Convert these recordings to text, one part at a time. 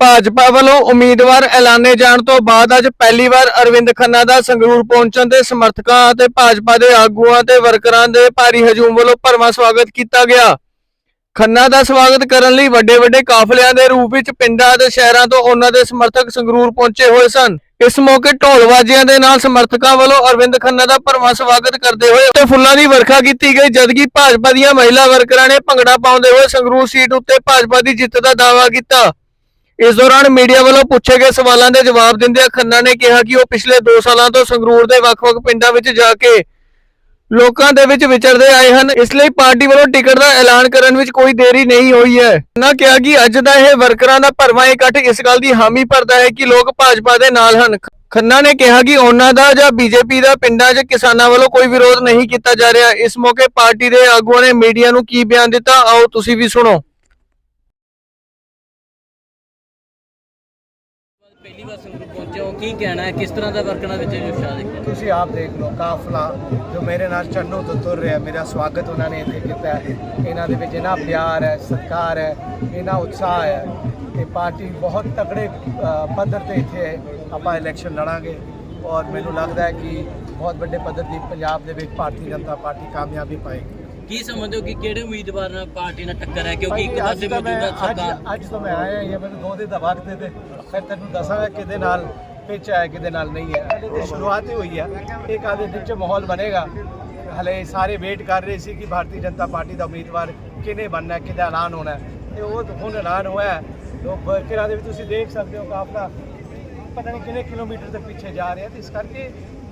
ਭਾਜਪਾ ਵੱਲੋਂ ਉਮੀਦਵਾਰ ਐਲਾਨੇ ਜਾਣ ਤੋਂ ਬਾਅਦ ਅੱਜ ਪਹਿਲੀ ਵਾਰ ਅਰਵਿੰਦ ਖੰਨਾ ਦਾ ਸੰਗਰੂਰ ਪਹੁੰਚਣ ਤੇ ਸਮਰਥਕਾਂ ਅਤੇ ਭਾਜਪਾ ਦੇ ਆਗੂਆਂ ਤੇ ਵਰਕਰਾਂ ਦੇ ਭਾਰੀ ਹਜੂਮ ਵੱਲੋਂ ਭਰਵਾਂ ਸਵਾਗਤ ਕੀਤਾ ਗਿਆ। ਖੰਨਾ ਦਾ ਸਵਾਗਤ ਕਰਨ ਲਈ ਵੱਡੇ ਵੱਡੇ ਕਾਫਲਿਆਂ ਦੇ ਰੂਪ ਵਿੱਚ ਪਿੰਡਾਂ ਅਤੇ ਸ਼ਹਿਰਾਂ ਤੋਂ ਉਹਨਾਂ ਦੇ ਸਮਰਥਕ ਸੰਗਰੂਰ ਪਹੁੰਚੇ ਹੋਏ ਸਨ। ਇਸ ਮੌਕੇ ਢੋਲਵਾਜੀਆਂ ਦੇ ਨਾਲ ਸਮਰਥਕਾਂ ਵੱਲੋਂ ਅਰਵਿੰਦ ਖੰਨਾ ਦਾ ਭਰਵਾਂ ਸਵਾਗਤ ਕਰਦੇ ਹੋਏ ਤੇ ਫੁੱਲਾਂ ਦੀ ਵਰਖਾ ਕੀਤੀ ਗਈ, ਜਦਕਿ ਭਾਜਪਾ ਦੀਆਂ ਮਹਿਲਾ ਵਰਕਰਾਂ ਨੇ ਭੰਗੜਾ ਪਾਉਂਦੇ ਹੋਏ ਸੰਗਰੂਰ ਸੀਟ ਉੱਤੇ ਭਾਜਪਾ ਦੀ ਜਿੱਤ ਦਾ ਦਾਅਵਾ ਕੀਤਾ। ਇਸ ਦੌਰਾਨ ਮੀਡੀਆ ਵੱਲੋਂ ਪੁੱਛੇ ਗਏ ਸਵਾਲਾਂ ਦੇ ਜਵਾਬ ਦਿੰਦਿਆਂ ਖੰਨਾ ਨੇ ਕਿਹਾ ਕਿ ਉਹ ਪਿਛਲੇ 2 ਸਾਲਾਂ ਤੋਂ ਸੰਗਰੂਰ ਦੇ ਵੱਖ-ਵੱਖ ਪਿੰਡਾਂ ਵਿੱਚ ਜਾ ਕੇ ਲੋਕਾਂ ਦੇ ਵਿੱਚ ਵਿਚਰਦੇ ਆਏ ਹਨ। ਇਸ ਲਈ ਪਾਰਟੀ ਵੱਲੋਂ ਟਿਕਟ ਦਾ ਐਲਾਨ ਕਰਨ ਵਿੱਚ ਕੋਈ ਦੇਰੀ ਨਹੀਂ ਹੋਈ ਹੈ। ਖੰਨਾ ਕਿਹਾ ਕਿ ਅੱਜ ਦਾ ਇਹ ਵਰਕਰਾਂ ਦਾ ਭਰਵਾਂ ਇਕੱਠ ਇਸ ਗੱਲ ਦੀ ਹਾਮੀ ਭਰਦਾ ਹੈ ਕਿ ਲੋਕ ਭਾਜਪਾ ਦੇ ਨਾਲ ਹਨ। ਖੰਨਾ ਨੇ ਕਿਹਾ ਕਿ ਉਹਨਾਂ ਦਾ ਜਾਂ ਬੀਜੇਪੀ ਦਾ ਪਿੰਡਾਂ 'ਚ ਕਿਸਾਨਾਂ ਵੱਲੋਂ ਕੋਈ ਵਿਰੋਧ ਨਹੀਂ ਕੀਤਾ ਜਾ ਰਿਹਾ। ਇਸ ਮੌਕੇ ਪਾਰਟੀ ਦੇ ਆਗੂਆਂ ਨੇ ਮੀਡੀਆ ਨੂੰ ਕੀ ਬਿਆਨ ਦਿੱਤਾ? ਆਓ ਤੁਸੀਂ ਵੀ ਸੁਣੋ। ਪਹਿਲੀ ਵਾਰ ਸੰਗਰੂਰ ਪਹੁੰਚੇ ਹੋ ਕੀ ਕਹਿਣਾ ਹੈ? ਕਿਸ ਤਰ੍ਹਾਂ ਦਾ ਵਰਕਣਾ ਵਿੱਚ ਉਤਸ਼ਾਹ ਦੇਖਿਆ ਤੁਸੀਂ ਆਪ ਦੇਖ ਲਓ ਕਾਫਲਾ ਜੋ ਮੇਰੇ ਨਾਲ ਚੰਨੋ ਤੋਂ ਤੁਰ ਰਿਹਾ ਮੇਰਾ ਸਵਾਗਤ ਉਹਨਾਂ ਨੇ ਇੱਥੇ ਕੀਤਾ ਹੈ। ਇਹਨਾਂ ਦੇ ਵਿੱਚ ਇਹਨਾਂ ਪਿਆਰ ਹੈ ਸਤਿਕਾਰ ਹੈ ਇਹਨਾਂ ਉਤਸ਼ਾਹ ਹੈ ਤੇ ਪਾਰਟੀ ਬਹੁਤ ਤਕੜੇ ਅ, ਪੱਧਰ ਤੇ ਇੱਥੇ ਆਪਾਂ ਇਲੈਕਸ਼ਨ ਲੜਾਂਗੇ। ਔਰ ਮੈਨੂੰ ਲੱਗਦਾ ਹੈ ਕਿ ਬਹੁਤ ਵੱਡੇ ਪੱਧਰ ਦੀ ਪੰਜਾਬ ਦੇ ਵਿੱਚ ਭਾਰਤੀ ਜਨਤਾ ਪਾਰਟੀ ਕਾਮਯਾਬੀ ਪਾਏਗੀ। ਕੀ ਸਮਝਦੇ ਹੋ ਕਿ ਕਿਹੜੇ ਉਮੀਦਵਾਰ ਨਾਲ ਪਾਰਟੀ ਨਾਲ ਟੱਕਰ ਹੈ? ਕਿਉਂਕਿ ਇੱਕ ਪਾਸੇ ਮੌਜੂਦਾ ਸਰਕਾਰ ਅੱਜ ਤਾਂ ਮੈਂ ਆਇਆ ਹੀ ਹਾਂ ਮੈਨੂੰ ਦੋ ਦਿਨ ਦਾ ਵਕਤ ਦੇ ਦੇ। ਫਿਰ ਤੈਨੂੰ ਦੱਸਾਂਗਾ ਕਿਹਦੇ ਨਾਲ ਪਿੱਚ ਹੈ ਕਿਹਦੇ ਨਾਲ ਨਹੀਂ ਹੈ ਹਲੇ ਤੇ ਸ਼ੁਰੂਆਤ ਹੀ ਹੋਈ ਹੈ ਇੱਕ ਆਦੇ ਦਿਨ ਚ ਮਾਹੌਲ ਬਣੇਗਾ। ਹਲੇ ਸਾਰੇ ਵੇਟ ਕਰ ਰਹੇ ਸੀ ਕਿ ਭਾਰਤੀ ਜਨਤਾ ਪਾਰਟੀ ਦਾ ਉਮੀਦਵਾਰ ਕਿਹਨੇ ਬਣਨਾ ਹੈ ਕਿਹਦਾ ਐਲਾਨ ਹੋਣਾ ਹੈ। ਤੇ ਉਹ ਹੁਣ ਐਲਾਨ ਹੋਇਆ ਹੈ। ਲੋਕ ਵਰਕਰਾਂ ਦੇ ਵੀ ਤੁਸੀਂ ਦੇਖ ਸਕਦੇ ਹੋ ਕਾਫਲਾ ਪਤਾ ਨਹੀਂ ਕਿੰਨੇ ਕਿਲੋਮੀਟਰ ਤੱਕ ਪਿੱਛੇ ਜਾ ਰਿਹਾ ਤੇ ਇਸ ਕਰਕੇ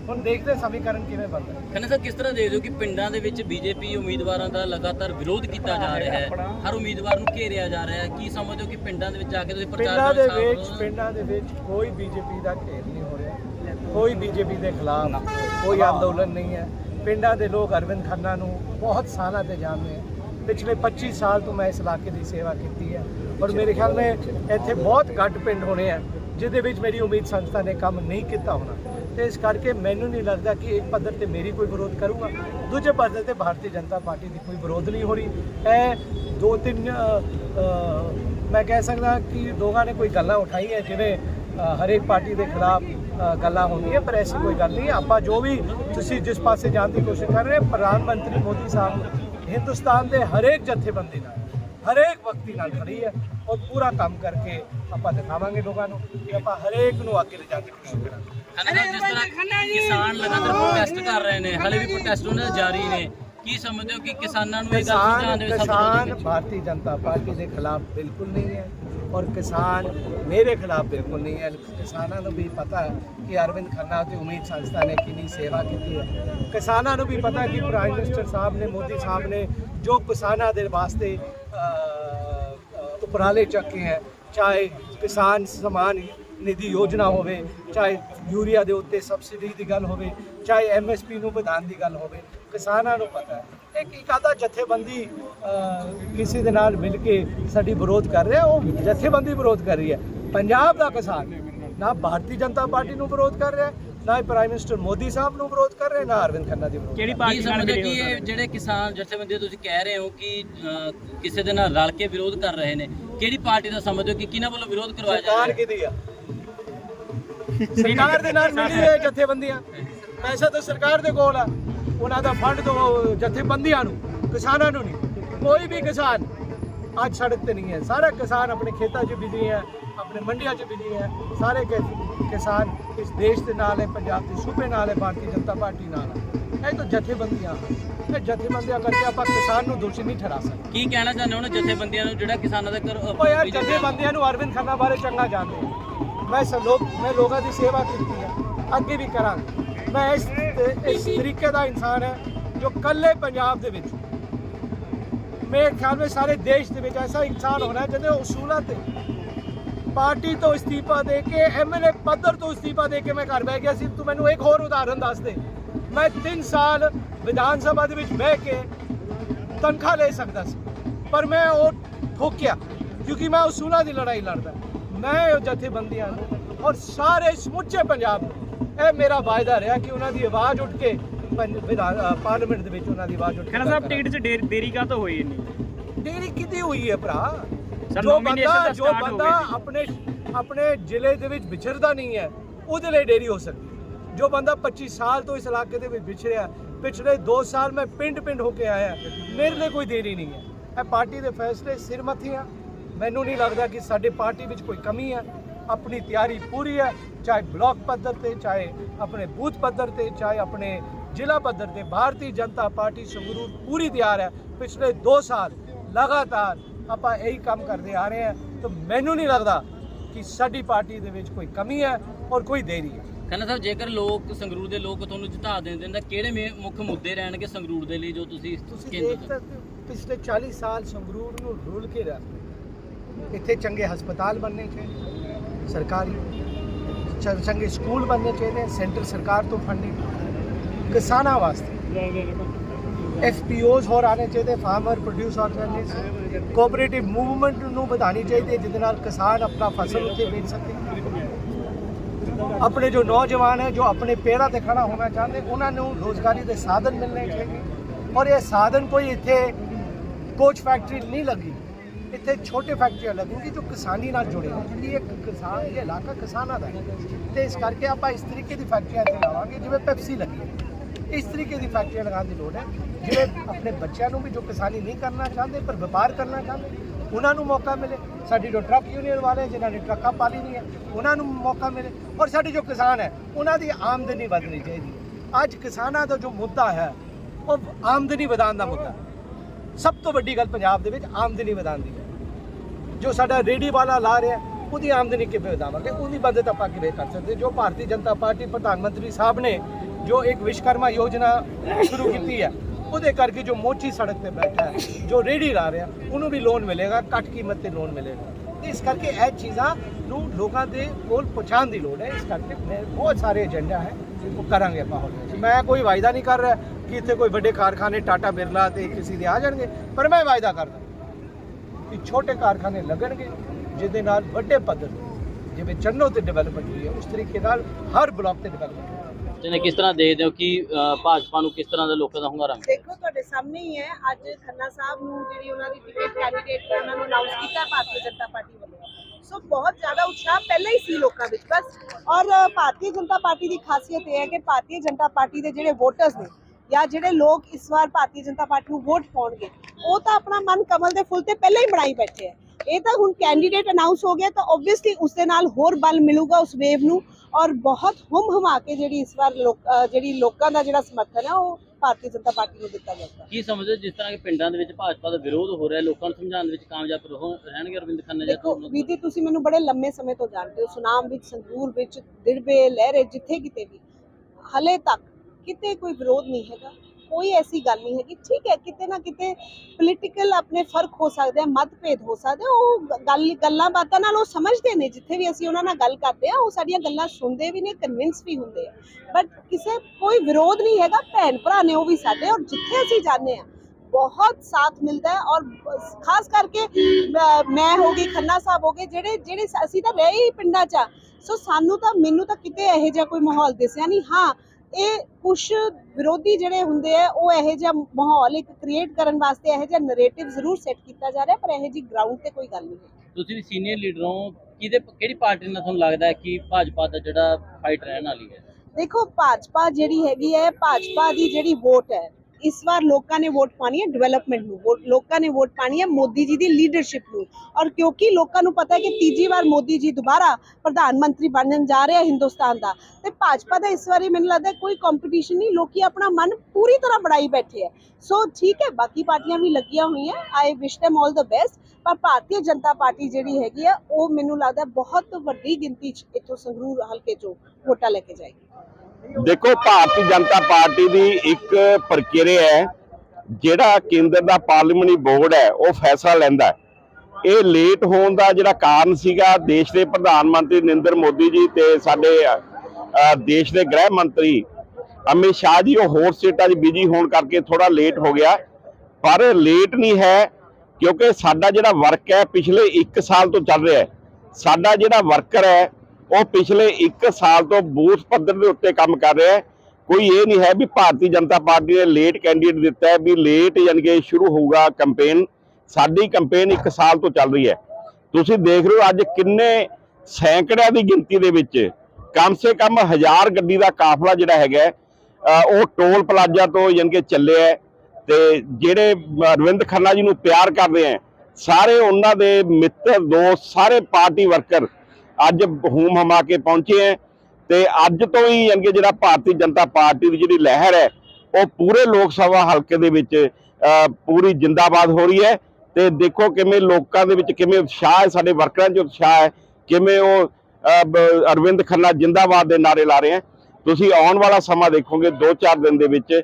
ਹੁਣ ਦੇਖਦੇ ਹਾਂ ਸਮੀਕਰਨ ਕਿਵੇਂ ਬਣਦਾ ਹੈ। ਖੰਨਾ ਸਾਹਿਬ ਕਿਸ ਤਰ੍ਹਾਂ ਦੇਖਦੇ ਹੋ ਕਿ ਪਿੰਡਾਂ ਦੇ ਵਿੱਚ ਬੀਜੇਪੀ ਉਮੀਦਵਾਰਾਂ ਦਾ ਲਗਾਤਾਰ ਵਿਰੋਧ ਕੀਤਾ ਜਾ ਰਿਹਾ ਹੈ? ਹਰ ਉਮੀਦਵਾਰ ਨੂੰ ਘੇਰਿਆ ਜਾ ਰਿਹਾ ਹੈ। ਕੀ ਸਮਝਦੇ ਹੋ ਕਿ ਪਿੰਡਾਂ ਦੇ ਵਿੱਚ ਜਾ ਕੇ ਤੁਸੀਂ ਪ੍ਰਚਾਰ ਪਿੰਡਾਂ ਦੇ ਵਿੱਚ ਪਿੰਡਾਂ ਦੇ ਵਿੱਚ ਕੋਈ ਬੀਜੇਪੀ ਦਾ ਘੇਰ ਨਹੀਂ ਹੋ ਰਿਹਾ। ਕੋਈ ਬੀਜੇਪੀ ਦੇ ਖਿਲਾਫ ਕੋਈ ਅੰਦੋਲਨ ਨਹੀਂ ਹੈ। ਪਿੰਡਾਂ ਦੇ ਲੋਕ ਅਰਵਿੰਦ ਖੰਨਾ ਨੂੰ ਬਹੁਤ ਸਾਲਾਂ ਤੇ ਜਾਣਦੇ ਹੈ ਪਿਛਲੇ 25 ਸਾਲ ਤੋਂ ਮੈਂ ਇਸ ਇਲਾਕੇ ਦੀ ਸੇਵਾ ਕੀਤੀ ਹੈ। ਔਰ ਮੇਰੇ ਖਿਆਲ ਨੇ ਇੱਥੇ ਬਹੁਤ ਘੱਟ ਪਿੰਡ ਹੋਣੇ ਆ। ਜਿਹਦੇ ਵਿੱਚ ਮੇਰੀ ਉਮੀਦ ਸੰਸਥਾ ਨੇ ਕੰਮ ਨਹੀਂ ਕੀਤਾ ਹੋਣਾ। ਤੇ ਇਸ ਕਰਕੇ ਮੈਨੂੰ ਨਹੀਂ ਲੱਗਦਾ ਕਿ ਇੱਕ ਪੱਧਰ ਤੇ ਮੇਰੀ ਕੋਈ ਵਿਰੋਧ ਕਰੂਗਾ। ਦੂਜੇ ਪੱਧਰ ਤੇ ਭਾਰਤੀ ਜਨਤਾ ਪਾਰਟੀ ਦੀ ਕੋਈ ਵਿਰੋਧ ਨਹੀਂ ਹੋ ਰਹੀ। ਇਹ ਦੋ ਤਿੰਨ ਮੈਂ ਕਹਿ ਸਕਦਾ ਕਿ ਲੋਕਾਂ ਨੇ ਕੋਈ ਗੱਲਾਂ ਉਠਾਈਆਂ ਜਿਵੇਂ ਹਰੇਕ ਪਾਰਟੀ ਦੇ ਖਿਲਾਫ ਗੱਲਾਂ ਹੁੰਦੀਆਂ, ਪਰ ਐਸੀ ਕੋਈ ਗੱਲ ਨਹੀਂ। ਆਪਾਂ ਜੋ ਵੀ ਤੁਸੀਂ ਜਿਸ ਪਾਸੇ ਜਾਣ ਦੀ ਕੋਸ਼ਿਸ਼ ਕਰ ਰਹੇ ਪ੍ਰਧਾਨ ਮੰਤਰੀ ਮੋਦੀ ਸਾਹਿਬ ਹਿੰਦੁਸਤਾਨ ਦੇ ਹਰੇਕ ਜਥੇਬੰਦੀ ਨਾਲ। ਹਰੇਕ ਵਕਤੀ ਨਾਲ ਖੜੀ ਹੈ ਔਰ ਪੂਰਾ ਕੰਮ ਕਰਕੇ ਆਪਾਂ ਦਿਖਾਵਾਂਗੇ ਲੋਕਾਂ ਨੂੰ ਕਿ ਆਪਾਂ ਹਰੇਕ ਨੂੰ ਅੱਗੇ ਲਿਜਾਣ ਦੀ ਕੋਸ਼ਿਸ਼ ਕਰਾਂਗੇ। ਖੰਨਾ ਜਿਸ ਤਰ੍ਹਾਂ ਕਿਸਾਨ ਲਗਾਤਾਰ ਪ੍ਰੋਟੈਸਟ ਕਰ ਰਹੇ ਨੇ ਹਲੇ ਵੀ ਪ੍ਰੋਟੈਸਟ ਉਹਨਾਂ ਦੇ ਜਾਰੀ ਨੇ। ਕੀ ਸਮਝਦੇ ਹੋ ਕਿ ਕਿਸਾਨਾਂ ਨੂੰ ਇਹ ਗੱਲ ਸਮਝਾਉਣ ਦੇ ਵਿੱਚ ਸਭ ਤੋਂ ਕਿਸਾਨ ਭਾਰਤੀ ਜਨਤਾ ਪਾਰਟੀ ਦੇ ਖਿਲਾਫ ਬਿਲਕੁਲ ਨਹੀਂ ਹੈ ਔਰ ਕਿਸਾਨ ਮੇਰੇ ਖਿਲਾਫ ਬਿਲਕੁਲ ਨਹੀਂ ਹੈ। ਕਿਸਾਨਾਂ ਨੂੰ ਵੀ ਪਤਾ ਹੈ ਕਿ ਅਰਵਿੰਦ ਖੰਨਾ ਤੇ ਉਮੀਦ ਸੰਸਥਾ ਨੇ ਕਿੰਨੀ ਸੇਵਾ ਕੀਤੀ ਹੈ। ਕਿਸਾਨਾਂ ਨੂੰ ਵੀ ਪਤਾ ਕਿ ਪ੍ਰਾਈਮ ਮਿਨਿਸਟਰ ਸਾਹਿਬ ਨੇ ਮੋਦੀ ਸਾਹਿਬ ਨੇ ਜੋ ਕਿਸਾਨਾਂ ਦੇ ਵਾਸਤੇ ਉਪਰਾਲੇ ਚੱਕੇ ਹੈ। ਚਾਹੇ ਕਿਸਾਨ ਸਮਾਨ ਨਿਧੀ ਯੋਜਨਾ ਹੋਵੇ, ਚਾਹੇ ਯੂਰੀਆ ਦੇ ਉੱਤੇ ਸਬਸਿਡੀ ਦੀ ਗੱਲ ਹੋਵੇ, ਚਾਹੇ ਐਮਐਸਪੀ ਨੂੰ ਵਧਾਉਣ ਦੀ ਗੱਲ ਹੋਵੇ, ਕਿਸਾਨਾਂ ਨੂੰ ਪਤਾ ਹੈ। ਇੱਕ ਇੱਕ ਆਧਾ ਜਥੇਬੰਦੀ ਕਿਸੇ ਦੇ ਨਾਲ ਮਿਲ ਕੇ ਸਾਡੀ ਵਿਰੋਧ ਕਰ ਰਿਹਾ, ਉਹ ਜਥੇਬੰਦੀ ਵਿਰੋਧ ਕਰ ਰਹੀ ਹੈ। ਪੰਜਾਬ ਦਾ ਕਿਸਾਨ। ਨਾ ਭਾਰਤੀ ਜਨਤਾ ਪਾਰਟੀ ਨੂੰ ਵਿਰੋਧ ਕਰ ਰਿਹਾ ਨਾ ਪ੍ਰਾਈਮ ਮਿਨਿਸਟਰ ਮੋਦੀ ਸਾਹਿਬ ਨੂੰ ਵਿਰੋਧ ਕਰ ਰਿਹਾ ਨਾ ਅਰਵਿੰਦ ਖੰਨਾ ਦੀ ਵਿਰੋਧ ਕਿਹੜੀ ਪਾਰਟੀ ਨਾਲ ਕਿ ਇਹ ਜਿਹੜੇ ਕਿਸਾਨ ਜਥੇਬੰਦੀ ਤੁਸੀਂ ਕਹਿ ਰਹੇ ਹੋ ਕਿ ਕਿਸੇ ਦੇ ਨਾਲ ਰਲ ਕੇ ਵਿਰੋਧ ਕਰ ਰਹੇ ਨੇ ਕਿਹੜੀ ਪਾਰਟੀ ਦਾ ਸਮਝਦੇ ਹੋ ਕਿ ਕਿਹਨਾਂ ਵੱਲੋਂ ਵਿਰੋਧ ਕਰਵਾਇਆ ਜਾ ਰਿਹਾ ਸਰਕਾਰ ਹੈ ਕਿਹਦੀ ਆ? ਸਰਕਾਰ ਦੇ ਨਾਲ ਮਿਲੀ ਹੈ ਜਥੇਬੰਦੀਆਂ। ਪੈਸਾ ਤਾਂ ਸਰਕਾਰ ਦੇ ਕੋਲ ਆ ਉਹਨਾਂ ਦਾ ਫੰਡ ਤੋਂ ਜਥੇਬੰਦੀਆਂ ਨੂੰ ਕਿਸਾਨਾਂ ਨੂੰ ਨਹੀਂ। ਕੋਈ ਵੀ ਕਿਸਾਨ ਅੱਜ ਸੜਕ ਤੇ ਨਹੀਂ ਹੈ। ਸਾਰਾ ਕਿਸਾਨ ਆਪਣੇ ਖੇਤਾਂ 'ਚ ਬਿਜ਼ੀ ਹੈ ਆਪਣੇ ਮੰਡੀਆਂ 'ਚ ਬਿਜ਼ੀ ਹੈ ਸਾਰੇ ਕਿਸਾਨ ਇਸ ਦੇਸ਼ ਦੇ ਨਾਲ ਹੈ ਪੰਜਾਬ ਦੇ ਸੂਬੇ ਨਾਲ ਹੈ ਭਾਰਤੀ ਜਨਤਾ ਪਾਰਟੀ ਨਾਲ ਹੈ। ਇਹ ਤਾਂ ਜਥੇਬੰਦੀਆਂ ਇਹ ਜਥੇਬੰਦੀਆਂ ਕਰਕੇ ਆਪਾਂ ਕਿਸਾਨ ਨੂੰ ਦੋਸ਼ੀ ਨਹੀਂ ਠਹਿਰਾ ਸਕਦੇ। ਕੀ ਕਹਿਣਾ ਚਾਹੁੰਦੇ ਹੋ ਜਥੇਬੰਦੀਆਂ ਨੂੰ ਜਿਹੜਾ ਕਿਸਾਨਾਂ ਦਾ ਕਰ ਉਹ ਯਾਰ ਜਥੇਬੰਦੀਆਂ ਨੂੰ ਅਰਵਿੰਦ ਖੰਨਾ ਬਾਰੇ ਚੰਗਾ ਜਾਣਦੇ। ਮੈਂ ਲੋਕ ਮੈਂ ਲੋਕਾਂ ਦੀ ਸੇਵਾ ਕੀਤੀ ਹੈ। ਅੱਗੇ ਵੀ ਕਰਾਂਗਾ। ਮੈਂ ਇਸ ਇਸ ਤਰੀਕੇ ਦਾ ਇਨਸਾਨ ਹੈ ਜੋ ਕੱਲੇ ਪੰਜਾਬ ਦੇ ਵਿੱਚ। ਮੇਰੇ ਖਿਆਲ ਵਿੱਚ ਸਾਰੇ ਦੇਸ਼ ਦੇ ਵਿੱਚ ਐਸਾ ਇਨਸਾਨ ਹੋਣਾ ਜਿਹਦੇ ਉਸੂਲਾਂ ਤੇ ਪਾਰਟੀ ਤੋਂ ਅਸਤੀਫਾ ਦੇ ਕੇ ਐਮਐਲਏ ਪੱਧਰ ਤੋਂ ਅਸਤੀਫਾ ਦੇ ਕੇ ਮੈਂ ਘਰ ਬਹਿ ਗਿਆ ਸੀ। ਤੂੰ ਮੈਨੂੰ ਇੱਕ ਹੋਰ ਉਦਾਹਰਨ ਦੱਸ ਦੇ। ਮੈਂ 3 ਸਾਲ ਵਿਧਾਨ ਸਭਾ ਦੇ ਵਿੱਚ ਬਹਿ ਕੇ ਤਨਖਾਹ ਲੈ ਸਕਦਾ ਸੀ ਪਰ ਮੈਂ ਉਹ ਠੋਕਿਆ ਕਿਉਂਕਿ ਮੈਂ ਉਸੂਲਾਂ ਦੀ ਲੜਾਈ ਲੜਦਾ। ਮੈਂ ਉਹ ਜਥੇਬੰਦੀਆਂ ਨੂੰ ਔਰ ਸਾਰੇ ਸਮੁੱਚੇ ਪੰਜਾਬ ਇਹ ਮੇਰਾ ਵਾਅਦਾ ਰਿਹਾ ਕਿ ਉਹਨਾਂ ਦੀ ਆਵਾਜ਼ ਉੱਠ ਕੇ ਪਾਰਲੀਮੈਂਟ ਦੇ ਵਿੱਚ ਉਹਨਾਂ ਦੀ ਆਵਾਜ਼ ਉੱਠ ਕੇ ਖੰਨਾ ਸਾਹਿਬ ਟਿਕਟ 'ਚ ਦੇਰ- ਕਾ ਹੋਈ ਇੰਨੀ? ਦੇਰੀ ਕਿਤੇ ਹੋਈ ਹੈ ਭਰਾ? ਜੋ ਬੰਦਾ ਜੋ ਬੰਦਾ ਆਪਣੇ ਆਪਣੇ ਜ਼ਿਲ੍ਹੇ ਦੇ ਵਿੱਚ ਵਿਚਰਦਾ ਨਹੀਂ ਹੈ ਉਹਦੇ ਲਈ ਡੇਰੀ ਹੋ ਸਕਦੀ ਹੈ। ਜੋ ਬੰਦਾ 25 ਸਾਲ ਤੋਂ ਇਸ ਇਲਾਕੇ ਦੇ ਵਿੱਚ ਵਿਚਰਿਆ ਪਿਛਲੇ 2 ਸਾਲ ਮੈਂ ਪਿੰਡ ਪਿੰਡ ਹੋ ਕੇ ਆਇਆ ਮੇਰੇ ਲਈ ਕੋਈ ਦੇਰੀ ਨਹੀਂ ਹੈ। ਇਹ ਪਾਰਟੀ ਦੇ ਫੈਸਲੇ ਸਿਰ ਮੱਥੇ ਆ। ਮੈਨੂੰ ਨਹੀਂ ਲੱਗਦਾ ਕਿ ਸਾਡੀ ਪਾਰਟੀ ਵਿੱਚ ਕੋਈ ਕਮੀ ਹੈ। ਆਪਣੀ ਤਿਆਰੀ ਪੂਰੀ ਹੈ ਚਾਹੇ ਬਲਾਕ ਪੱਧਰ ਤੇ ਚਾਹੇ ਆਪਣੇ ਬੂਥ ਪੱਧਰ ਤੇ ਚਾਹੇ ਆਪਣੇ ਜ਼ਿਲ੍ਹਾ ਪੱਧਰ ਤੇ। ਭਾਰਤੀ ਜਨਤਾ ਪਾਰਟੀ ਸੰਗਰੂਰ ਪੂਰੀ ਤਿਆਰ ਹੈ। ਪਿਛਲੇ 2 ਸਾਲ ਲਗਾਤਾਰ ਆਪਾਂ ਇਹੀ ਕੰਮ ਕਰਦੇ ਆ ਰਹੇ ਹਾਂ ਤਾਂ ਮੈਨੂੰ ਨਹੀਂ ਲੱਗਦਾ ਕਿ ਸਾਡੀ ਪਾਰਟੀ ਦੇ ਵਿੱਚ ਕੋਈ ਕਮੀ ਹੈ ਔਰ ਕੋਈ ਦੇਰੀ ਹੈ। ਖੰਨਾ ਸਾਹਿਬ ਜੇਕਰ ਲੋਕ ਸੰਗਰੂਰ ਦੇ ਲੋਕ ਤੁਹਾਨੂੰ ਜਿਤਾ ਦਿੰਦੇ ਨੇ ਤਾਂ ਕਿਹੜੇ ਮੁੱਖ ਮੁੱਦੇ ਰਹਿਣਗੇ ਸੰਗਰੂਰ ਦੇ ਲਈ ਜੋ ਤੁਸੀਂ ਕੇਂਦਰ ਪਿਛਲੇ 40 ਸਾਲ ਸੰਗਰੂਰ ਨੂੰ ਰੁਲ ਕੇ ਰੱਖਦੇ ਇੱਥੇ ਚੰਗੇ ਹਸਪਤਾਲ ਬਣਨੇ ਚਾਹੀਦੇ ਸਰਕਾਰੀ ਚੰਗੇ ਸਕੂਲ ਬਣਨੇ ਚਾਹੀਦੇ ਸੈਂਟਰ ਸਰਕਾਰ ਤੋਂ ਫੰਡਿੰਗ ਕਿਸਾਨਾਂ ਵਾਸਤੇ। ਐਫਪੀਓਜ਼ ਹੋਰ ਆਣੇ ਚਾਹੀਦੇ farmer produce organise cooperative movement ਨੂੰ ਵਧਾਣੀ ਚਾਹੀਦੀ ਹੈ, ਜਿਹਦੇ ਨਾਲ ਕਿਸਾਨ ਆਪਣਾ ਫਸਲ ਉੱਥੇ ਵੇਚ ਸਕੇ। ਆਪਣੇ ਜੋ ਨੌਜਵਾਨ ਹੈ, ਜੋ ਆਪਣੇ ਪੇੜਾਂ ਤੇ ਖੜਾ ਹੋਣਾ ਚਾਹੁੰਦੇ, ਉਹਨਾਂ ਨੂੰ ਰੋਜ਼ਗਾਰੀ ਦੇ ਸਾਧਨ ਮਿਲਣੇ ਚਾਹੀਦੇ। ਔਰ ਇਹ ਸਾਧਨ ਕੋਈ ਇੱਥੇ ਕੋਚ ਫੈਕਟਰੀ ਨਹੀਂ ਲੱਗੀ। ਇੱਥੇ ਛੋਟੇ ਫੈਕਟਰੀਆਂ ਲੱਗੂਗੀ ਜੋ ਕਿਸਾਨੀ ਨਾਲ ਜੁੜੇ ਹੋਣ। ਇਹ ਕਿਸਾਨ, ਇਹ ਇਲਾਕਾ ਕਿਸਾਨਾਂ ਦਾ ਹੈ। ਤੇ ਇਸ ਕਰਕੇ ਆਪਾਂ ਇਸ ਤਰੀਕੇ ਦੀ ਫੈਕਟਰੀਆਂ ਇੱਥੇ ਲਾਵਾਂਗੇ, ਜਿਵੇਂ ਪੈਪਸੀ ਲੱਗੀ ਇਸ ਤਰੀਕੇ ਦੀ ਫੈਕਟਰੀਆਂ ਲਗਾਉਣ ਦੀ ਲੋੜ ਹੈ। ਜਿਵੇਂ ਆਪਣੇ ਬੱਚਿਆਂ ਨੂੰ ਵੀ ਜੋ ਕਿਸਾਨੀ ਨਹੀਂ ਕਰਨਾ ਚਾਹੁੰਦੇ, ਪਰ ਵਪਾਰ ਕਰਨਾ ਚਾਹੁੰਦੇ, ਉਹਨਾਂ ਨੂੰ ਮੌਕਾ ਮਿਲੇ। ਸਾਡੀ ਜੋ ਟਰੱਕ ਯੂਨੀਅਨ ਵਾਲੇ ਜਿਨ੍ਹਾਂ ਨੇ ਟਰੱਕਾਂ ਪਾਲੀ ਨਹੀਂ ਹੈ ਉਹਨਾਂ ਨੂੰ ਮੌਕਾ ਮਿਲੇ। ਔਰ ਸਾਡੇ ਜੋ ਕਿਸਾਨ ਹੈ, ਉਹਨਾਂ ਦੀ ਆਮਦਨੀ ਵਧਣੀ ਚਾਹੀਦੀ ਅੱਜ ਕਿਸਾਨਾਂ ਦਾ ਜੋ ਮੁੱਦਾ ਹੈ, ਉਹ ਆਮਦਨੀ ਵਧਾਉਣ ਦਾ ਮੁੱਦਾ ਸਭ ਤੋਂ ਵੱਡੀ ਗੱਲ ਪੰਜਾਬ ਦੇ ਵਿੱਚ ਆਮਦਨੀ ਵਧਾਉਣ ਦੀ ਹੈ। ਜੋ ਸਾਡਾ ਰੇੜੀ ਵਾਲਾ ਲਾ ਰਿਹਾ ਉਹਦੀ ਆਮਦਨੀ ਕਿਵੇਂ ਵਧਾਵਾਂਗੇ? ਉਹਦੀ ਮਦਦ ਆਪਾਂ ਕਿਵੇਂ ਕਰ ਸਕਦੇ? ਜੋ ਭਾਰਤੀ ਜਨਤਾ ਪਾਰਟੀ ਪ੍ਰਧਾਨ ਮੰਤਰੀ ਸਾਹਿਬ ਨੇ ਜੋ ਇੱਕ ਵਿਸ਼ਕਰਮਾ ਯੋਜਨਾ ਸ਼ੁਰੂ ਕੀਤੀ ਹੈ, ਉਹਦੇ ਕਰਕੇ ਜੋ ਮੋਚੀ ਸੜਕ ਤੇ ਬੈਠਾ ਹੈ, ਜੋ ਰੇੜੀ ਲਾ ਰਿਹਾ, ਉਹਨੂੰ ਵੀ ਲੋਨ ਮਿਲੇਗਾ, ਘੱਟ ਕੀਮਤ ਤੇ ਲੋਨ ਮਿਲੇਗਾ। ਇਸ ਕਰਕੇ ਇਹ ਚੀਜ਼ਾਂ ਨੂੰ ਲੋਕਾਂ ਦੇ ਕੋਲ ਪਹੁੰਚਾਉਣ ਦੀ ਲੋੜ ਹੈ। ਇਸ ਕਰਕੇ ਮੈਂ ਬਹੁਤ ਸਾਰੇ ਏਜੰਡਾ ਹੈ, ਉਹ ਕਰਾਂਗੇ ਆਪਾਂ ਹੌਲੀ ਮੈਂ ਕੋਈ ਵਾਅਦਾ ਨਹੀਂ ਕਰ ਰਿਹਾ ਕਿ ਇੱਥੇ ਕੋਈ ਵੱਡੇ ਕਾਰਖਾਨੇ, ਟਾਟਾ, ਬਿਰਲਾ ਤੇ ਕਿਸੇ ਦੇ ਆ ਜਾਣਗੇ, ਪਰ ਮੈਂ ਵਾਅਦਾ ਕਰਦਾ ਕਿ ਛੋਟੇ ਕਾਰਖਾਨੇ ਲੱਗਣਗੇ, ਜਿਹਦੇ ਨਾਲ ਵੱਡੇ ਪੱਧਰ ਜਿਵੇਂ ਚੰਨੋ ਤੇ ਡਿਵੈਲਪਮੈਂਟ ਹੋਈ ਹੈ, ਉਸ ਤਰੀਕੇ ਨਾਲ ਹਰ ਬਲਾਕ ਤੇ ਡਿਵੈਲਪਮੈਂਟ ਹੋਈ ਜਿਹਨੇ ਕਿਸ ਤਰ੍ਹਾਂ ਦੇਖਦੇ ਹੋ ਕਿ ਅ, ਭਾਜਪਾ ਨੂੰ ਕਿਸ ਤਰ੍ਹਾਂ ਦਾ ਲੋਕਾਂ ਦਾ ਹੁੰਗਾਰਾ ਮਿਲਿਆ? ਦੇਖੋ ਤੁਹਾਡੇ ਸਾਹਮਣੇ ਹੀ ਹੈ। ਅੱਜ ਖੰਨਾ ਸਾਹਿਬ ਨੂੰ ਜਿਹੜੀ ਉਹਨਾਂ ਦੀ ਟਿਕਟ ਕੈਂਡੀਡੇਟ ਉਹਨਾਂ ਨੂੰ ਅਨਾਉਂਸ ਕੀਤਾ ਭਾਰਤੀ ਜਨਤਾ ਪਾਰਟੀ ਵੱਲੋਂ। ਸੋ ਬਹੁਤ ਜ਼ਿਆਦਾ ਉਤਸ਼ਾਹ ਪਹਿਲਾਂ ਹੀ ਸੀ ਲੋਕਾਂ ਵਿੱਚ ਬਸ। ਔਰ ਅ, ਭਾਰਤੀ ਜਨਤਾ ਪਾਰਟੀ ਦੀ ਖਾਸੀਅਤ ਇਹ ਹੈ ਕਿ ਭਾਰਤੀ ਜਨਤਾ ਪਾਰਟੀ ਦੇ ਜਿਹੜੇ ਵੋਟਰਸ ਨੇ ਜਾਂ ਜਿਹੜੇ ਲੋਕ ਇਸ ਵਾਰ ਭਾਰਤੀ ਜਨਤਾ ਪਾਰਟੀ ਨੂੰ ਵੋਟ ਪਾਉਣਗੇ ਉਹ ਤਾਂ ਆਪਣਾ ਮਨ ਕਮਲ ਦੇ ਫੁੱਲ ਤੇ ਪਹਿਲਾਂ ਹੀ ਬਣਾਈ ਬੈਠੇ ਹੈ। ਇਹ ਤਾਂ ਹੁਣ ਕੈਂਡੀਡੇਟ ਅਨਾਉਂਸ ਹੋ ਗਿਆ ਤਾਂ ਆਬਵੀਅਸਲੀ ਉਸ ਦੇ ਨਾਲ ਹੋਰ ਬਲ ਮਿਲੂਗਾ ਉਸ ਵੇਵ ਨੂੰ। ਔਰ ਬਹੁਤ ਹੁਮ ਹੁਮਾ ਕੇ ਜਿਹੜੀ ਇਸ ਵਾਰ ਜਿਹੜੀ ਲੋਕਾਂ ਦਾ ਜਿਹੜਾ ਸਮਰਥਨ ਹੈ ਉਹ ਭਾਰਤੀ ਜਨਤਾ ਪਾਰਟੀ ਨੂੰ ਦਿੱਤਾ ਜਾਊਗਾ। ਕੀ ਸਮਝਦੇ ਜਿਸ ਤਰ੍ਹਾਂ ਕਿ ਪਿੰਡਾਂ ਦੇ ਵਿੱਚ ਭਾਜਪਾ ਦਾ ਵਿਰੋਧ ਹੋ ਰਿਹਾ ਲੋਕਾਂ ਨੂੰ ਸਮਝਾਉਣ ਵਿੱਚ ਕਾਮਯਾਬ ਰਹੋ- ਰਹਿਣਗੇ ਅਰਵਿੰਦ ਖੰਨਾ ਜਾਂ ਦੇਖੋ ਵੀਦੀ ਤੁਸੀਂ ਮੈਨੂੰ ਬੜੇ ਲੰਮੇ ਸਮੇਂ ਤੋਂ ਜਾਣਦੇ ਹੋ। ਸੁਨਾਮ ਵਿੱਚ ਸੰਗਰੂਰ ਵਿੱਚ ਦਿੜਬੇ ਲਹਿਰੇ ਜਿੱਥੇ ਕਿਤੇ ਵੀ। ਹਲੇ ਤੱਕ ਕਿਤੇ ਕੋਈ ਵਿਰੋਧ ਨਹੀਂ ਹੈਗਾ। ਕੋਈ ਐਸੀ ਗੱਲ ਨਹੀਂ ਹੈਗੀ। ਠੀਕ ਹੈ, ਕਿਤੇ ਨਾ ਕਿਤੇ ਪੋਲੀਟੀਕਲ ਆਪਣੇ ਫ਼ਰਕ ਹੋ ਸਕਦੇ ਆ, ਮਤਭੇਦ ਹੋ ਸਕਦੇ ਉਹ ਗੱਲ, ਗੱਲਾਂ ਬਾਤਾਂ ਨਾਲ ਉਹ ਸਮਝਦੇ ਨੇ, ਜਿੱਥੇ ਵੀ ਅਸੀਂ ਉਹਨਾਂ ਨਾਲ ਗੱਲ ਕਰਦੇ ਆ, ਉਹ ਸਾਡੀਆਂ ਗੱਲਾਂ ਸੁਣਦੇ ਵੀ ਨੇ ਕਨਵਿੰਸ ਵੀ ਹੁੰਦੇ ਆ। ਬਟ ਕਿਸੇ, ਕੋਈ ਵਿਰੋਧ ਨਹੀਂ ਹੈਗਾ, ਭੈਣ ਭਰਾ ਨੇ ਉਹ ਵੀ ਸਾਡੇ ਔਰ ਜਿੱਥੇ ਅਸੀਂ ਜਾਂਦੇ ਆ, ਬਹੁਤ ਸਾਥ ਮਿਲਦਾ ਹੈ ਔਰ ਖਾਸ ਕਰਕੇ ਮੈਂ- ਹੋ ਗਈ, ਖੰਨਾ ਸਾਹਿਬ ਹੋ ਗਏ, ਜਿਹੜੇ ਜਿਹੜੇ ਅਸੀਂ ਤਾਂ ਰਹੇ ਹੀ ਪਿੰਡਾਂ 'ਚ ਸੋ ਸਾਨੂੰ ਤਾਂ, ਮੈਨੂੰ ਤਾਂ ਕਿਤੇ ਇਹੋ ਜਿਹਾ ਕੋਈ ਮਾਹੌਲ ਦਿਸਿਆ ਨਹੀਂ। ਹਾਂ ਇਹ ਕੁਝ ਵਿਰੋਧੀ ਜਿਹੜੇ ਹੁੰਦੇ ਆ ਉਹ ਇਹੋ ਜਿਹਾ ਮਾਹੌਲ ਇੱਕ ਕ੍ਰੀਏਟ ਕਰਨ ਵਾਸਤੇ ਇਹੋ ਜਿਹਾ ਨੈਰੇਟਿਵ ਜ਼ਰੂਰ ਸੈੱਟ ਕੀਤਾ ਜਾ ਰਿਹਾ ਪਰ ਇਹੋ ਜੀ ਗਰਾਊਂਡ ਤੇ ਕੋਈ ਗੱਲ ਨਹੀਂ ਹੈ। ਤੁਸੀਂ ਵੀ ਸੀਨੀਅਰ ਲੀਡਰ ਹੋ ਕਿਹਦੇ ਕਿਹੜੀ ਪਾਰਟੀ ਨਾਲ ਤੁਹਾਨੂੰ ਲੱਗਦਾ ਹੈ ਕਿ ਭਾਜਪਾ ਦਾ ਜਿਹੜਾ ਫਾਈਟ ਰਹਿਣ ਵਾਲੀ ਹੈ? ਦੇਖੋ ਭਾਜਪਾ ਜਿਹੜੀ ਹੈਗੀ ਹੈ ਭਾਜਪਾ ਦੀ ਜਿਹੜੀ ਵੋਟ ਹੈ ਇਸ ਵਾਰ ਲੋਕਾਂ ਨੇ ਵੋਟ ਪਾਣੀ ਹੈ ਡਿਵੈਲਪਮੈਂਟ ਨੂੰ। ਲੋਕਾਂ ਨੇ ਵੋਟ ਪਾਣੀ ਹੈ ਮੋਦੀ ਜੀ ਦੀ ਲੀਡਰਸ਼ਿਪ ਨੂੰ। ਔਰ ਕਿਉਂਕਿ ਲੋਕਾਂ ਨੂੰ ਪਤਾ ਹੈ ਕਿ ਤੀਜੀ ਵਾਰ ਮੋਦੀ ਜੀ ਦੁਬਾਰਾ ਪ੍ਰਧਾਨ ਮੰਤਰੀ ਬਣਨ ਜਾ ਰਿਹਾ ਹਿੰਦੁਸਤਾਨ ਦਾ। ਤੇ ਭਾਜਪਾ ਦਾ ਇਸ ਵਾਰੀ ਮੈਨੂੰ ਲੱਗਦਾ ਕੋਈ ਕੰਪੀਟੀਸ਼ਨ ਨਹੀਂ, ਲੋਕੀ ਆਪਣਾ ਮਨ ਪੂਰੀ ਤਰ੍ਹਾਂ ਬਣਾਈ ਬੈਠੇ ਹੈ। ਸੋ ਠੀਕ ਹੈ, ਬਾਕੀ ਪਾਰਟੀਆਂ ਵੀ ਲੱਗੀਆਂ ਹੋਈਆਂ ਆਈ ਵਿਸ਼ them all the best ਪਰ ਭਾਰਤੀ ਜਨਤਾ ਪਾਰਟੀ ਜਿਹੜੀ ਹੈਗੀ ਆ ਉਹ ਮੈਨੂੰ ਲੱਗਦਾ ਬਹੁਤ ਵੱਡੀ ਗਿਣਤੀ 'ਚ ਇੱਥੋਂ ਸੰਗਰੂਰ ਹਲਕੇ 'ਚੋਂ ਵੋਟਾਂ ਲੈ ਕੇ ਜਾਏਗੀ। ਦੇਖੋ, ਭਾਰਤੀ ਜਨਤਾ ਪਾਰਟੀ ਦੀ ਇੱਕ ਪ੍ਰਕਿਰਿਆ ਹੈ, ਜਿਹੜਾ ਕੇਂਦਰ ਦਾ ਪਾਰਲੀਮਨੀ ਬੋਰਡ ਹੈ, ਉਹ ਫੈਸਲਾ ਲੈਂਦਾ ਇਹ ਲੇਟ ਹੋਣ ਦਾ ਜਿਹੜਾ ਕਾਰਨ ਸੀਗਾ, ਦੇਸ਼ ਦੇ ਪ੍ਰਧਾਨ ਮੰਤਰੀ ਨਰਿੰਦਰ ਮੋਦੀ ਜੀ ਤੇ ਸਾਡੇ ਦੇਸ਼ ਦੇ ਗ੍ਰਹਿ ਮੰਤਰੀ ਅਮਿਤ ਸ਼ਾਹ ਜੀ, ਉਹ ਹੋਰ ਸਟੇਟਾਂ 'ਚ ਬਿਜ਼ੀ ਹੋਣ ਕਰਕੇ ਥੋੜਾ ਲੇਟ ਹੋ ਗਿਆ। ਪਰ ਲੇਟ ਨਹੀਂ ਹੈ, ਕਿਉਂਕਿ ਸਾਡਾ ਜਿਹੜਾ ਵਰਕ ਹੈ, ਪਿਛਲੇ 1 ਸਾਲ ਤੋਂ ਚੱਲ ਰਿਹਾ ਹੈ। ਸਾਡਾ ਜਿਹੜਾ ਵਰਕਰ ਹੈ ਉਹ ਪਿਛਲੇ 1 ਸਾਲ ਤੋਂ ਬੂਥ ਪੱਧਰ ਦੇ ਉੱਤੇ ਕੰਮ ਕਰ ਰਿਹਾ ਹੈ। ਕੋਈ ਇਹ ਨਹੀਂ ਹੈ ਵੀ ਭਾਰਤੀ ਜਨਤਾ ਪਾਰਟੀ ਨੇ ਲੇਟ ਕੈਂਡੀਡੇਟ ਦਿੱਤਾ ਹੈ ਵੀ ਲੇਟ ਯਾਨੀ ਕਿ ਸ਼ੁਰੂ ਹੋਊਗਾ ਕੈਂਪੇਨ ਸਾਡੀ ਕੈਂਪੇਨ 1 ਸਾਲ ਤੋਂ ਚੱਲ ਰਹੀ ਹੈ। ਤੁਸੀਂ ਦੇਖ ਰਹੇ ਹੋ ਅੱਜ ਕਿੰਨੇ ਸੈਂਕੜਿਆਂ ਦੀ ਗਿਣਤੀ ਦੇ ਵਿੱਚ ਕਮ ਸੇ ਕਮ ਹਜ਼ਾਰ ਗੱਡੀ ਦਾ ਕਾਫਲਾ ਜਿਹੜਾ ਹੈਗਾ ਉਹ ਟੋਲ ਪਲਾਜ਼ਾ ਤੋਂ ਯਾਨੀ ਕਿ ਚੱਲਿਆ ਹੈ ਤੇ ਜਿਹੜੇ ਅਰਵਿੰਦ ਖੰਨਾ ਜੀ ਨੂੰ ਪਿਆਰ ਕਰਦੇ ਆ ਸਾਰੇ ਉਹਨਾਂ ਦੇ ਮਿੱਤਰ, ਦੋਸਤ, ਸਾਰੇ ਪਾਰਟੀ ਵਰਕਰ ਅੱਜ ਹੂਮ ਹਮਾ ਕੇ ਪਹੁੰਚੇ ਹੈ ਤੇ ਅੱਜ ਤੋਂ ਹੀ ਯਾਨੀ ਕਿ ਜਿਹੜਾ ਭਾਰਤੀ ਜਨਤਾ ਪਾਰਟੀ ਦੀ ਜਿਹੜੀ ਲਹਿਰ ਹੈ, ਉਹ ਪੂਰੇ ਲੋਕ ਸਭਾ ਹਲਕੇ ਦੇ ਵਿੱਚ ਪੂਰੀ ਜਿੰਦਾਬਾਦ ਹੋ ਰਹੀ ਹੈ ਤੇ ਦੇਖੋ ਕਿਵੇਂ ਲੋਕਾਂ ਦੇ ਵਿੱਚ ਕਿਵੇਂ ਉਤਸ਼ਾਹ ਹੈ, ਸਾਡੇ ਵਰਕਰਾਂ 'ਚ ਉਤਸ਼ਾਹ ਹੈ, ਕਿਵੇਂ ਉਹ ਅਰਵਿੰਦ ਖੰਨਾ ਜਿੰਦਾਬਾਦ ਦੇ ਨਾਰੇ ਲਾ ਰਹੇ ਹੈ। ਤੁਸੀਂ ਆਉਣ ਵਾਲਾ ਸਮਾਂ ਦੇਖੋਗੇ 2-4 ਦਿਨ ਦੇ ਵਿੱਚ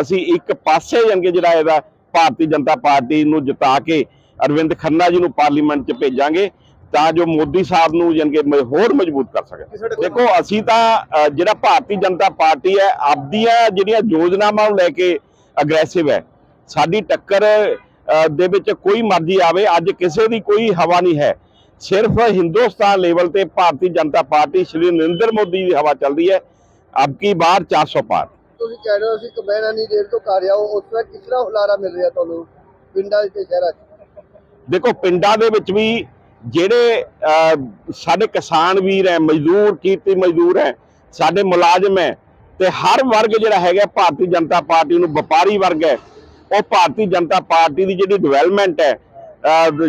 ਅਸੀਂ ਇੱਕ ਪਾਸੇ ਯਾਨੀ ਜਿਹੜਾ ਇਹਦਾ ਭਾਰਤੀ ਜਨਤਾ ਪਾਰਟੀ ਨੂੰ ਜਿਤਾ ਕੇ ਅਰਵਿੰਦ ਖੰਨਾ ਜੀ ਨੂੰ ਪਾਰਲੀਮੈਂਟ 'ਚ ਭੇਜਾਂਗੇ। ਤਾਂ ਜੋ ਮੋਦੀ ਸਾਹਿਬ ਨੂੰ ਯਾਨੀ ਕਿ ਮ- ਹੋਰ ਮਜ਼ਬੂਤ ਕਰ ਸਕਣ। ਦੇਖੋ ਅਸੀਂ ਤਾਂ ਜਿਹੜਾ ਭਾਰਤੀ ਜਨਤਾ ਪਾਰਟੀ ਹੈ ਆਪਦੀਆਂ ਜਿਹੜੀਆਂ ਯੋਜਨਾਵਾਂ ਨੂੰ ਲੈ ਕੇ ਅਗਰੈਸਿਵ ਹੈ। ਸਾਡੀ ਟੱਕਰ ਦੇ ਵਿੱਚ ਕੋਈ ਮਰਜ਼ੀ ਆਵੇ ਅੱਜ ਕਿਸੇ ਦੀ ਕੋਈ ਹਵਾ ਨਹੀਂ ਹੈ। ਸਿਰਫ ਹਿੰਦੁਸਤਾਨ ਲੈਵਲ ਤੇ ਭਾਰਤੀ ਜਨਤਾ ਪਾਰਟੀ ਸ਼੍ਰੀ ਨਰਿੰਦਰ ਮੋਦੀ ਦੀ ਹਵਾ ਚੱਲਦੀ ਹੈ। ਅਬ ਕੀ ਬਾਰ 400 ਪਾਰ। ਤੁਸੀਂ ਕਹਿ ਰਹੇ ਹੋ ਅਸੀਂ ਕਮੈਨਾ ਨਹੀਂ ਦੇਰ ਤੋਂ ਕਰ ਰਿਹਾ ਉਸ ਵੇਲੇ ਕਿਸ ਤਰ੍ਹਾਂ ਹੁਲਾਰਾ ਮਿਲ ਰਿਹਾ ਤੁਹਾਨੂੰ ਪਿੰਡਾਂ ਤੇ ਸ਼ਹਿਰਾਂ 'ਚ? ਦੇਖੋ ਪਿੰਡਾਂ ਦੇ ਵਿੱਚ ਵੀ ਜਿਹੜੇ ਸਾਡੇ ਕਿਸਾਨ ਵੀਰ ਹੈ, ਮਜ਼ਦੂਰ, ਕੀਰਤੀ ਮਜ਼ਦੂਰ ਹੈ, ਸਾਡੇ ਮੁਲਾਜ਼ਮ ਹੈ, ਤੇ ਹਰ ਵਰਗ ਜਿਹੜਾ ਹੈਗਾ ਭਾਰਤੀ ਜਨਤਾ ਪਾਰਟੀ ਨੂੰ ਵਪਾਰੀ ਵਰਗ ਹੈ, ਉਹ ਭਾਰਤੀ ਜਨਤਾ ਪਾਰਟੀ ਦੀ ਜਿਹੜੀ ਡਿਵੈਲਪਮੈਂਟ ਹੈ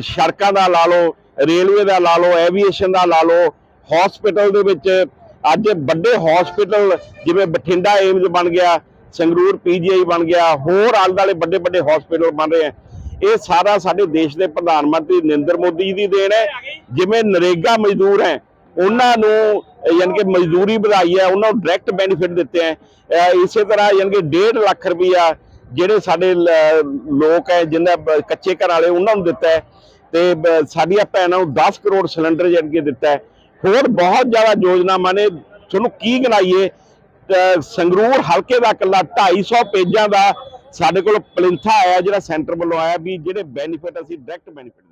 ਸੜਕਾਂ ਦਾ ਲਾ ਲਓ, ਰੇਲਵੇ ਦਾ ਲਾ ਲਓ ਐਵੀਏਸ਼ਨ ਦਾ ਲਾ ਲਓ ਹਸਪੀਟਲ ਦੇ ਵਿੱਚ ਅੱਜ ਵੱਡੇ ਹਸਪੀਟਲ ਜਿਵੇਂ ਬਠਿੰਡਾ ਏਮਜ਼ ਬਣ ਗਿਆ, ਸੰਗਰੂਰ ਪੀਜੀਆਈ ਬਣ ਗਿਆ, ਹੋਰ ਆਲੇ ਦੁਆਲੇ ਵੱਡੇ ਵੱਡੇ ਹਸਪੀਟਲ ਬਣ ਰਹੇ ਹੈ ਇਹ ਸਾਰਾ ਸਾਡੇ ਦੇਸ਼ ਦੇ ਪ੍ਰਧਾਨ ਮੰਤਰੀ ਨਰਿੰਦਰ ਮੋਦੀ ਜੀ ਦੀ ਦੇਣ ਹੈ। ਜਿਵੇਂ ਨਰੇਗਾ ਮਜ਼ਦੂਰ ਹੈ, ਉਹਨਾਂ ਨੂੰ ਯਾਨੀ ਕਿ ਮਜ਼ਦੂਰੀ ਵਧਾਈ ਹੈ, ਉਹਨਾਂ ਨੂੰ ਡਾਇਰੈਕਟ ਬੈਨੀਫਿਟ ਦਿੱਤੇ ਹੈ। ਇਸੇ ਤਰ੍ਹਾਂ ਯਾਨੀ ਕਿ 1.5 ਲੱਖ ਰੁਪਈਆ ਜਿਹੜੇ ਸਾਡੇ ਲ- ਲੋਕ ਹੈ ਜਿਨ੍ਹਾਂ ਕੱਚੇ ਘਰ ਵਾਲੇ, ਉਹਨਾਂ ਨੂੰ ਦਿੱਤਾ ਹੈ। ਤੇ ਸਾਡੀਆਂ ਭੈਣਾਂ ਨੂੰ 10 ਕਰੋੜ ਸਿਲੰਡਰ ਯਾਨੀ ਕਿ ਦਿੱਤਾ ਹੈ। ਹੋਰ ਬਹੁਤ ਜ਼ਿਆਦਾ ਯੋਜਨਾਵਾਂ ਨੇ। ਤੁਹਾਨੂੰ ਕੀ ਗਿਣਾਈਏ ਸੰਗਰੂਰ ਹਲਕੇ ਦਾ ਇਕੱਲਾ 250 ਪੇਜਾਂ ਦਾ ਸਾਡੇ ਕੋਲ ਪਲਿੰਥਾ ਆਇਆ ਜਿਹੜਾ ਸੈਂਟਰ ਵੱਲੋਂ ਆਇਆ ਵੀ ਜਿਹੜੇ ਬੈਨੀਫਿਟ ਅਸੀਂ ਡਾਇਰੈਕਟ ਬੈਨੀਫਿਟ